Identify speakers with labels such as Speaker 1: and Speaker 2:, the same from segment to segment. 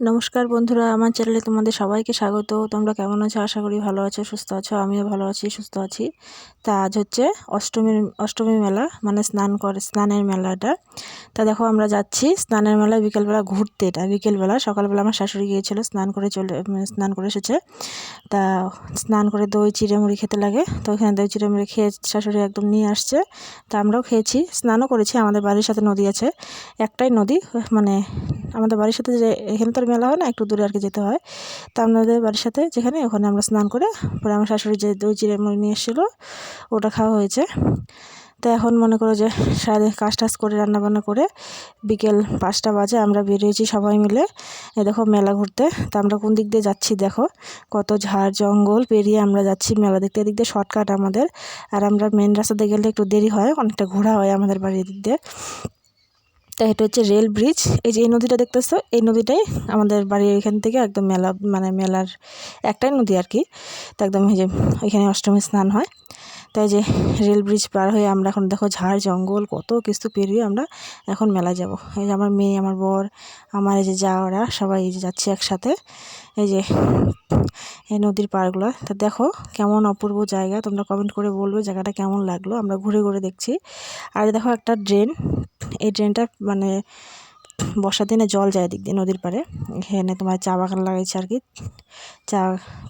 Speaker 1: নমস্কার বন্ধুরা, আমার চ্যানেলে তোমাদের সবাইকে স্বাগত। তোমরা কেমন আছো? আশা করি ভালো আছো, সুস্থ আছো, আমিও ভালো আছি, সুস্থ আছি। তা আজ হচ্ছে অষ্টমীর, অষ্টমী মেলা মানে স্নান করে, স্নানের মেলাটা। তা দেখো, আমরা যাচ্ছি স্নানের মেলায় বিকেলবেলা ঘুরতে। এটা বিকেলবেলা, সকালবেলা আমার শাশুড়ি গিয়েছিল, স্নান করে চলে স্নান করে এসেছে। তা স্নান করে দই, চিড়ে মুড়ি খেতে লাগে। তো ওখানে দই, চিড়ে মুড়ি খেয়ে শাশুড়ি একদম নিয়ে আসছে। তা আমরাও খেয়েছি, স্নানও করেছি। আমাদের বাড়ির সাথে নদী আছে। একটাই নদী মানে আমাদের বাড়ির সাথে যে এখানে তো মেলা হয় না, একটু দূরে আর কি যেতে হয়। তা আপনাদের বাড়ির সাথে যেখানে, ওখানে আমরা স্নান করে পরে আমার শাশুড়ি যে দই চিড়ে মুড়ি নিয়ে এসেছিল, ওটা খাওয়া হয়েছে। তো এখন মনে করো যে সারাদিন কাজ টাজ করে, রান্নাবান্না করে বিকেল পাঁচটা বাজে আমরা বেরিয়েছি সবাই মিলে। এ দেখো মেলা ঘুরতে। তা আমরা কোন দিক দিয়ে যাচ্ছি দেখো? কত ঝাড়, জঙ্গল, পেরিয়ে আমরা যাচ্ছি মেলা দেখতে। এদিক দিয়ে শর্টকাট আমাদের। আর আমরা মেন রাস্তাতে গেলে একটু দেরি হয়, অনেকটা ঘোরা হয় আমাদের বাড়ির দিক দিয়ে। তা এটা হচ্ছে রেল ব্রিজ এই যে এই নদীটা দেখতেছো, এই নদীটাই আমাদের বাড়ির এখান থেকে একদম মেলা মানে মেলার একটাই নদী আর কি। তা একদম এই যে এখানে অষ্টমী স্নান হয়। তাই যে রেল ব্রিজ পার হয়ে আমরা এখন দেখো ঝাড় জঙ্গল, কত কিছু পেরিয়ে আমরা এখন মেলা যাব। এই যে আমার মেয়ে, আমার বর, আমার এই যে যা ওরা সবাই এই যে যাচ্ছে একসাথে। এই যে এই নদীর পাড়গুলো, তা দেখো কেমন অপূর্ব জায়গা। তোমরা কমেন্ট করে বলবে জায়গাটা কেমন লাগল। আমরা ঘুরে ঘুরে দেখছি। আর দেখো একটা ড্রেন, এই ড্রেনটা মানে বর্ষার দিনে জল যায় দিক দিয়ে নদীর পাড়ে। এখানে তোমার চা বাগান লাগাইছে আর কি। চা,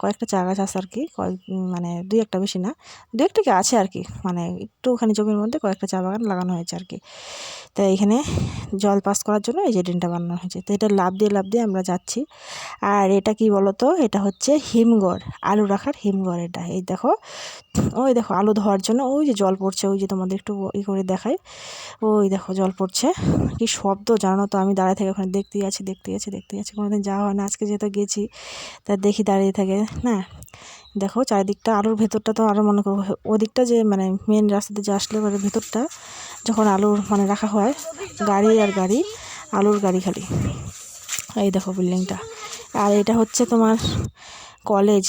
Speaker 1: কয়েকটা চা গাছ আছে আর কি। কয়েক মানে দুই একটা বেশি না দু একটা কি আছে আর কি। মানে একটুখানি জমির মধ্যে কয়েকটা চা বাগান লাগানো হয়েছে আর কি। তো এখানে জল পাস করার জন্য এই যে ড্রেনটা বানানো হয়েছে। তো এটা লাভ দিয়ে লাভ দিয়ে আমরা যাচ্ছি। আর এটা কি বলতো? এটা হচ্ছে হিমঘর, আলু রাখার হিমঘর এটা। এই দেখো, ওই দেখো আলু ধোয়ার জন্য ওই যে জল পড়ছে, ওই যে তোমাদের একটু ই করে দেখায় ওই দেখো জল পড়ছে। কি শব্দ জানো তো আমি দাঁড়ায় থাকি ওখানে, দেখতেই আছি দেখতেই আছি দেখতেই আছি। কোনোদিন যাওয়া হয় না, আজকে যেহেতু গেছি, তা দেখি দাঁড়িয়ে থাকে, না? দেখো, চারিদিকটা, আলুর ভেতরটা তো আরও মনে করো, ওদিকটা যে মানে মেন রাস্তাতে যে আসলে মানে ভেতরটা, যখন আলুর মানে রাখা হয়, গাড়ি আর গাড়ি, আলুর গাড়ি খালি। এই দেখো বিল্ডিংটা আর এটা হচ্ছে তোমার কলেজ,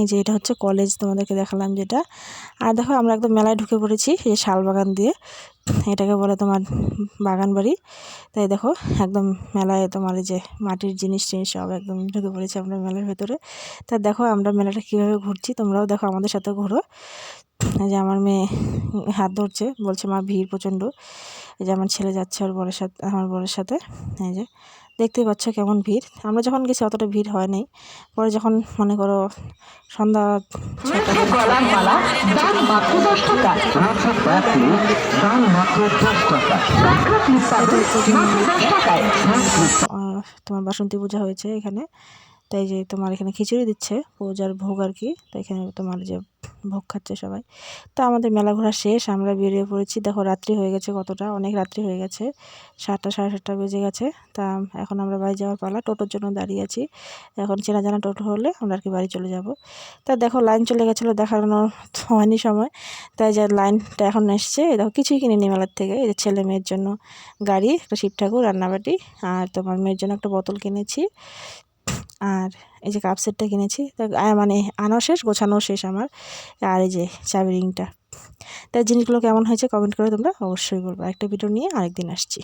Speaker 1: এই যে এটা হচ্ছে কলেজ, তোমাদেরকে দেখালাম যেটা। আর দেখো, আমরা একদম মেলায় ঢুকে পড়েছি, এই শাল বাগান দিয়ে, এটাকে বলে তোমার বাগান বাড়ি। তাই দেখো, একদম মেলায় তোমার যে মাটির জিনিস টিনিস সব একদম ঢুকে পড়েছে আমরা মেলার ভেতরে। তা দেখো, আমরা মেলাটা কীভাবে ঘুরছি, তোমরাও দেখো আমাদের সাথে ঘুরো। যে আমার মেয়ে হাত ধরছে, বলছে, মা, ভিড় প্রচণ্ড। এই যে আমার ছেলে যাচ্ছে ওর বরের সাথে আমার বরের সাথে এই যে। দেখতেই পাচ্ছ কেমন ভিড়। আমরা যখন গেছি অতটা ভিড় হয় নাই। পরে যখন মনে করো সন্ধ্যা তোমার বাসন্তী পূজা হয়েছে এখানে। তাই যে তোমার এখানে খিচুড়ি দিচ্ছে, পূজার ভোগ আর কি, তো এখানে তোমার যে ভোগ খাচ্ছে সবাই। তা আমাদের মেলা ঘোরা শেষ, আমরা বেরিয়ে পড়েছি। দেখো রাত্রি হয়ে গেছে কতটা, অনেক রাত্রি হয়ে গেছে, সাতটা, সাড়ে সাতটা বেজে গেছে। তা এখন আমরা বাড়ি যাওয়ার পালা, টোটোর জন্য দাঁড়িয়ে আছি। এখন চেনা জানা টোটো হলে আমরা আর কি বাড়ি চলে যাব। তা দেখো লাইন চলে গেছিল দেখানোর হয়নি সময়। তাই যে লাইনটা এখন এসছে। দেখো কিছুই কিনিনি মেলার থেকে। এই যে ছেলে মেয়ের জন্য গাড়ি, একটা শিব ঠাকুর, রান্নাবাটি, আর তোমার মেয়ের জন্য একটা বোতল কিনেছি। আর এই যে কাপ সেটটা কিনেছি, তা মানে আনাও শেষ গোছানো শেষ আমার। আর এই যে চাবি রিংটা। তাই জিনিসগুলো কেমন হয়েছে কমেন্ট করে তোমরা অবশ্যই বলব। একটা ভিডিও নিয়ে আরেকদিন আসছি।